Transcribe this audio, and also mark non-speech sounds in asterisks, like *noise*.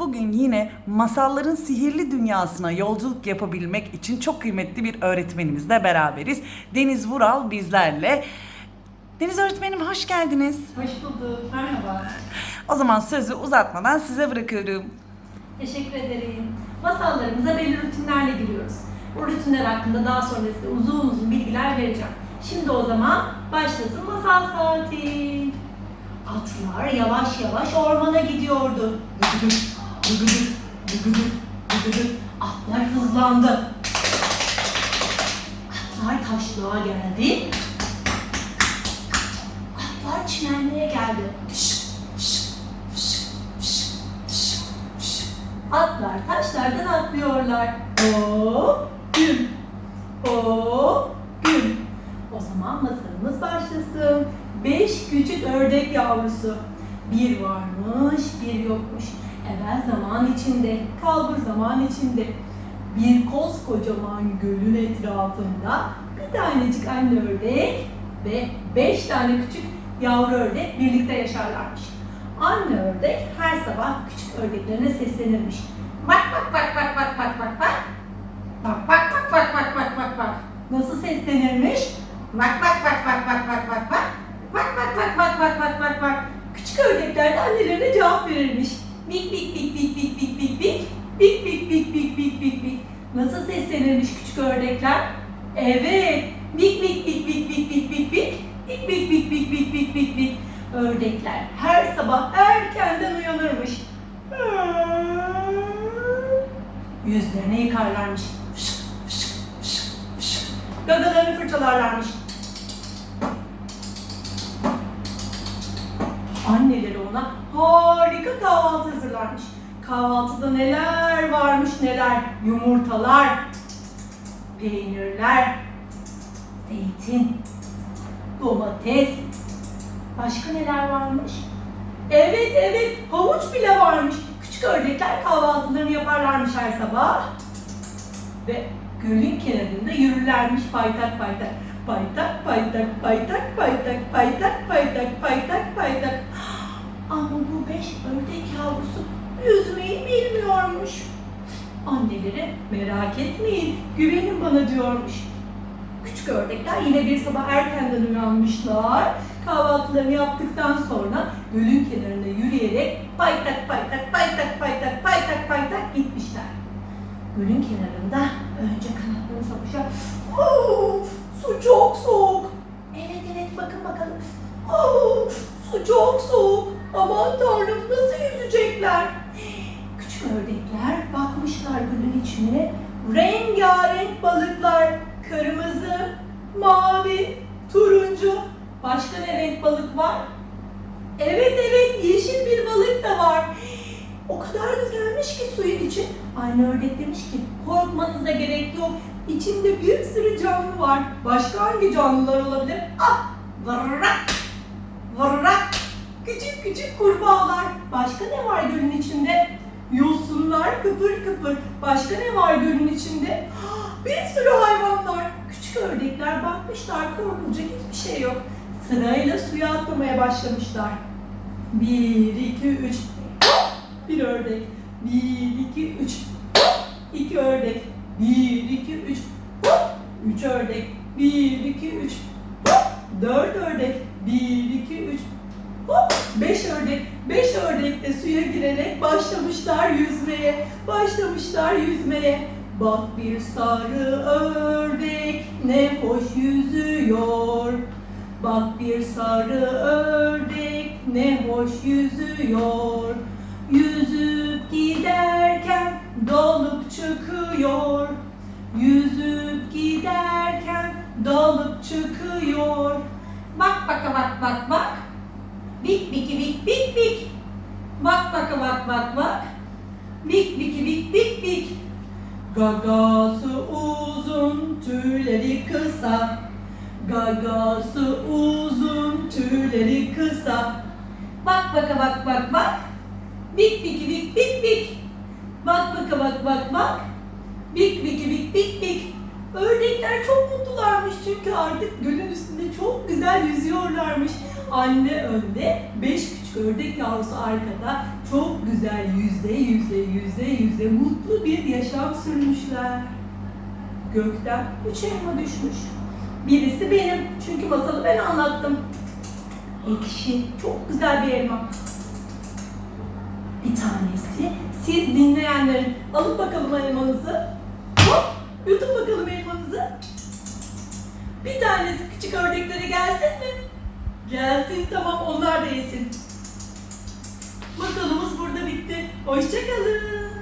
Bugün yine masalların sihirli dünyasına yolculuk yapabilmek için çok kıymetli bir öğretmenimizle beraberiz. Deniz Vural bizlerle. Deniz öğretmenim hoş geldiniz. Hoş bulduk. Merhaba. O zaman sözü uzatmadan size bırakıyorum. Teşekkür ederim. Masallarımıza belli rutinlerle giriyoruz. Bu rutinler hakkında daha sonra size uzun uzun bilgiler vereceğim. Şimdi o zaman başlasın masal saati. Atlar yavaş yavaş ormana gidiyordu. *laughs* Gıgıdık, gıgıdık, gıgıdık. Atlar hızlandı. Atlar taşlığa geldi. Atlar çimenliğe geldi. Atlar taşlardan atlıyorlar. Hop, güm. Hop, güm. O zaman masalımız başlasın. Beş küçük ördek yavrusu. Bir varmış, bir yokmuş. Evvel zaman içinde, kalbur zaman içinde. Bir koskocaman gölün etrafında bir tanecik anne ördek ve beş tane küçük yavru ördek birlikte yaşarlarmış. Anne ördek her sabah küçük ördeklerine seslenirmiş. Bak bak bak bak bak bak bak bak. Bak bak bak bak bak bak bak bak. Nasıl seslenirmiş? Bak bak bak bak bak bak bak bak. Bak bak bak bak bak bak bak bak. Küçük ördekler de annelerine cevap verirmiş. Bik bik bik bik bik bik bik bik. Bik bik bik bik bik bik bik. Nasıl seslenirmiş küçük ördekler? Evet. Bik bik bik bik bik bik bik bik. Bik bik bik bik bik bik bik bik. Ördekler her sabah erkenden uyanırmış. Yüzlerini yıkarlarmış. Gagalarını fırçalarlarmış. Anneleri ona harika kahvaltı hazırlarmış. Kahvaltıda neler varmış neler. Yumurtalar, peynirler, zeytin, domates. Başka neler varmış? Evet evet havuç bile varmış. Küçük ördekler kahvaltılarını yaparlarmış her sabah. Ve gölün kenarında yürürlermiş paytak paytak. Paytak paytak paytak paytak paytak paytak paytak paytak. *gasps* Ama bu beş ördek yavrusu yüzmeyi bilmiyormuş. Anneleri merak etmeyin güvenin bana diyormuş. Küçük ördekler yine bir sabah erkenden uyanmışlar. Kahvaltılarını yaptıktan sonra gölün kenarında yürüyerek paytak paytak paytak paytak paytak paytak gitmişler. Gölün kenarında önce kanatlarını sapışa balıklar. Kırmızı, mavi, turuncu. Başka ne renk balık var? Evet evet yeşil bir balık da var. O kadar güzelmiş ki suyun içi. Anne ördek demiş ki korkmanıza gerek yok. İçinde bir sürü canlı var. Başka hangi canlılar olabilir? Ah! Vırrak! Vırrak! Küçük küçük kurbağalar. Başka ne var gölün içinde? Yosunlar kıpır kıpır. Başka ne var gölün içinde? Ah, Bir sürü hayvanlar. Küçük ördekler bakmışlar korkulacak hiçbir şey yok. Sırayla suya atlamaya başlamışlar. Bir, iki, üç. Hop! Bir ördek. Bir, iki, üç. Hop! İki ördek. Bir, iki, üç. Üç ördek. Bir, iki, üç. Dört ördek. Bir, iki, üç. Beş ördek. Suya girerek başlamışlar yüzmeye. Başlamışlar yüzmeye. Bak bir sarı ördek ne hoş yüzüyor. Bak bir sarı ördek ne hoş yüzüyor. Yüzüp giderken dalıp çıkıyor. Yüzüp giderken dalıp çıkıyor. Bak baka bak bak bak. Bik biki bik bik bik. Bak baka bak bak bak. Bik biki bik bik bik. Gagası uzun, tüyleri kısa. Gagası uzun, tüyleri kısa. Bak baka bak bak bak. Bik biki bik bik bik. Bak baka bak bak bak. Bik biki bik bik bik. Ördekler çok mutlularmış çünkü artık gölün üstünde çok güzel yüzüyorlarmış. Anne önde, beş küçük ördek yavrusu arkada çok güzel yüzde yüzde yüzde yüzde mutlu bir yaşam sürmüşler. Gökten üç elma düşmüş. Birisi benim çünkü masalı ben anlattım. Ekşi, çok güzel bir elma. Bir tanesi siz dinleyenlerin. Alın bakalım elmanızı. Hop, yutun bakalım elmanızı. Bir tanesi küçük ördeklere gelsin mi? Gelsin tamam onlar da yesin. Masalımız burada bitti. Hoşçakalın.